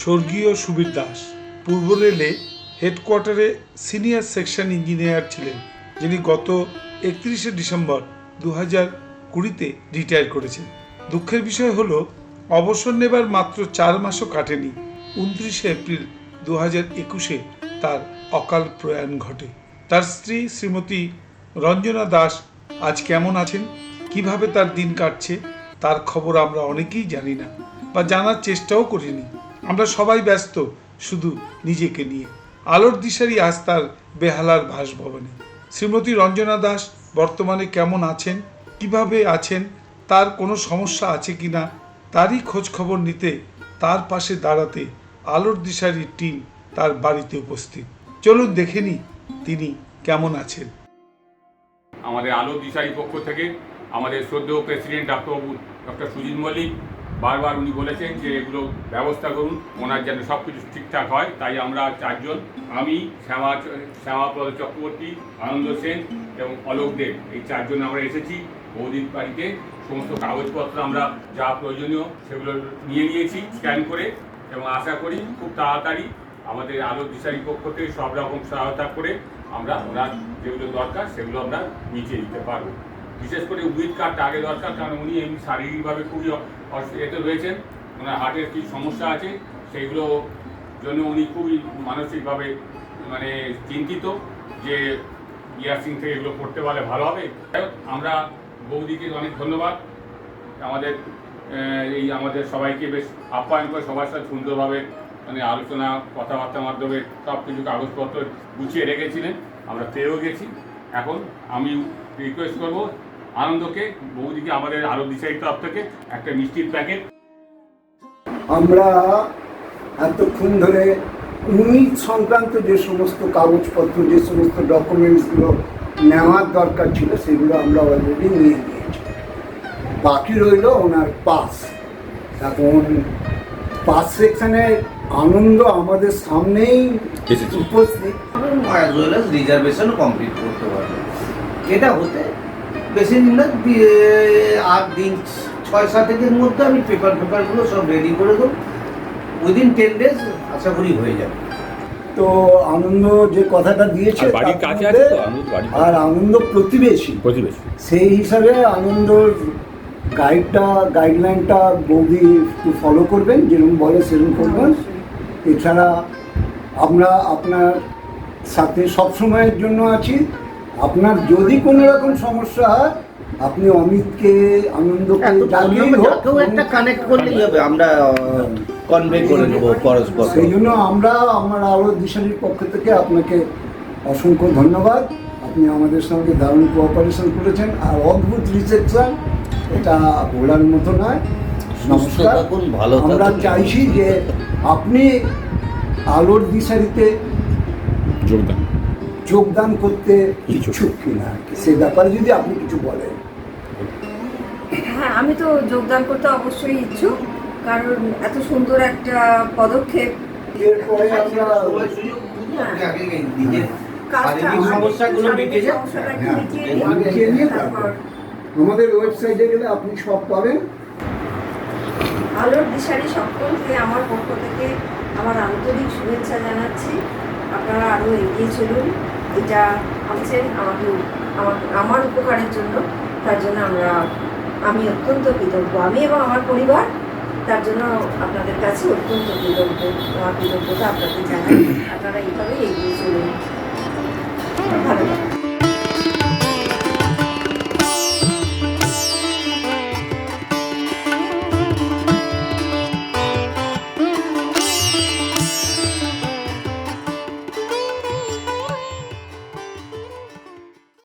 স্বর্গীয় সুবীর দাস। পূর্ব রেলে হেডকোয়ার্টারে senior section engineer ছিলেন, যিনি গত একত্রিশে ডিসেম্বর দু হাজার কুড়িতে রিটায়ার করেছেন। দুঃখের বিষয় হলো, অবসর নেবার মাত্র চার মাসও কাটেনি। উনত্রিশে এপ্রিল দু হাজার একুশে তার অকাল প্রয়াণ ঘটে। তার স্ত্রী শ্রীমতী রঞ্জনা দাস আজ কেমন আছেন? কীভাবে তার দিন কাটছে? তার খবর আমরা অনেকেই জানি না, বা জানার চেষ্টাও করিনি। আমরা সবাই ব্যস্ত শুধু নিজেকে নিয়ে। আলোর দিশারি আজ তার বেহালার বাসভবনে। শ্রীমতী রঞ্জনা দাস বর্তমানে কেমন আছেন? কীভাবে আছেন? তার কোনো সমস্যা আছে কিনা? তারই খোঁজ খবর নিতে তার পাশে দাঁড়াতে আলোর দিশারির টিম তার বাড়িতে উপস্থিত। চলুন দেখে নিই তিনি কেমন আছেন। আমাদের আলো দিশারি পক্ষ থেকে আমাদের শ্রদ্ধেয় প্রেসিডেন্ট ডাক্তারবাবু ডক্টর সুজিত মল্লিক বারবার উনি বলেছেন যে এগুলো ব্যবস্থা করুন, ওনার যেন সব কিছু ঠিকঠাক হয়। তাই আমরা চারজন, আমি, শ্যামা শ্যামাপদ চক্রবর্তী, আনন্দ সেন এবং অলোক দেব, এই চারজন আমরা এসেছি বৌদির বাড়িতে। সমস্ত কাগজপত্র আমরা যা প্রয়োজনীয় সেগুলো নিয়ে নিয়েছি স্ক্যান করে এবং আশা করি খুব তাড়াতাড়ি আমাদের আলো দিশারি পক্ষ থেকে সব রকম সহায়তা করে আমরা ওনার যেগুলো দরকার সেগুলো আমরা মিটিয়ে দিতে পারব। বিশেষ করে উইথ কার্ডটা আগে দরকার, কারণ উনি এমনি শারীরিকভাবে খুবই এতে রয়েছেন। ওনার হার্টের কী সমস্যা আছে, সেইগুলো জন্য উনি খুবই মানসিকভাবে মানে চিন্তিত যে ইয়ার সিং থেকে এগুলো করতে পারলে ভালো হবে। আমরা বৌদিকে অনেক ধন্যবাদ। আমাদের এই আমাদের সবাইকে বেশ আপ্যায়ন করে সবার সাথে সুন্দরভাবে মানে আলোচনা, কথাবার্তার মাধ্যমে সব কিছু কাগজপত্র গুছিয়ে রেখেছিলেন। আমরা পেয়েও গেছি। এখন আমি রিকোয়েস্ট করব আনন্দকে বৌদিকে আমাদের আরও তরফ থেকে একটা মিষ্টির প্যাকেট। আমরা এতক্ষণ ধরে উইথ সংক্রান্ত যে সমস্ত কাগজপত্র যে সমস্ত ডকুমেন্টসগুলো নেওয়ার দরকার ছিল সেগুলো আমরা অলরেডি নিয়ে নিয়েছি। বাকি রইল ওনার পাস। এখন পাস সেকশনে আনন্দ আমাদের সামনেই। উপস্থিত। অ্যাজ ওয়েল অ্যাজ রিজার্ভেশনও কমপ্লিট করতে পারবে। এটা হতে বেশি দিন না দিয়ে- আট দিন ছয় সাত দিনের মধ্যে আমি পেপার পেপারগুলো সব রেডি করে দেবো। উইদিন টেন ডেজ আশা করি হয়ে যাবে। তো আনন্দ যে কথাটা দিয়েছে আর বাড়ির তার কাছে আছে তো, মধ্যে- আনন্দ আর আনন্দ প্রতিবেশী। প্রতিবেশী। সেই হিসাবে আনন্দর গাইডটা গাইডলাইনটা বৌদি একটু ফলো করবেন যেরকম বলে সেরকম করবেন। এছাড়া আমরা আপনার সাথে সব সময়ের জন্য আছি। আপনার যদি কোনো রকম সমস্যা হয় আপনি অমিতকে আনন্দকে জানিয়েই একটা কানেক্ট করলেই হবে আমরা কনভে করে নেব পরস্পর সেই জন্য আমরা আমার আরও দিশারির পক্ষ থেকে আপনাকে অসংখ্য ধন্যবাদ। আপনি আমাদের সঙ্গে দারুণ কোঅপারেশন করেছেন। আর অদ্ভুত রিসেপশন এটা বলার মতো নয়। নমস্কার। ভালো আমরা চাইছি যে আপনি আলোর দিশারিতে যোগদান। যোগদান করতে ইচ্ছুক। কিনা? সে ব্যাপারে যদি আপনি কিছু বলেন। হ্যাঁ আমি তো যোগদান করতে অবশ্যই ইচ্ছুক কারণ এত সুন্দর একটা পদক্ষেপ। এরপরে হ্যাঁ, হ্যাঁ, তারপর আমাদের ওয়েবসাইটে গেলে আপনি সব পাবেন। আলোর দিশারি সকলকে আমার পক্ষ থেকে আমার আন্তরিক শুভেচ্ছা জানাচ্ছি। আপনারা আরও এগিয়ে চলুন। এটা আছেন আমাকে আমার উপকারের জন্য। তার জন্য আমরা, আমি অত্যন্ত কৃতজ্ঞ। আমি এবং আমার পরিবার, তার জন্য আপনাদের কাছে অত্যন্ত কৃতজ্ঞ কৃতজ্ঞতা আপনাদের জানাই। আপনারা এইভাবেই এগিয়ে চলুন।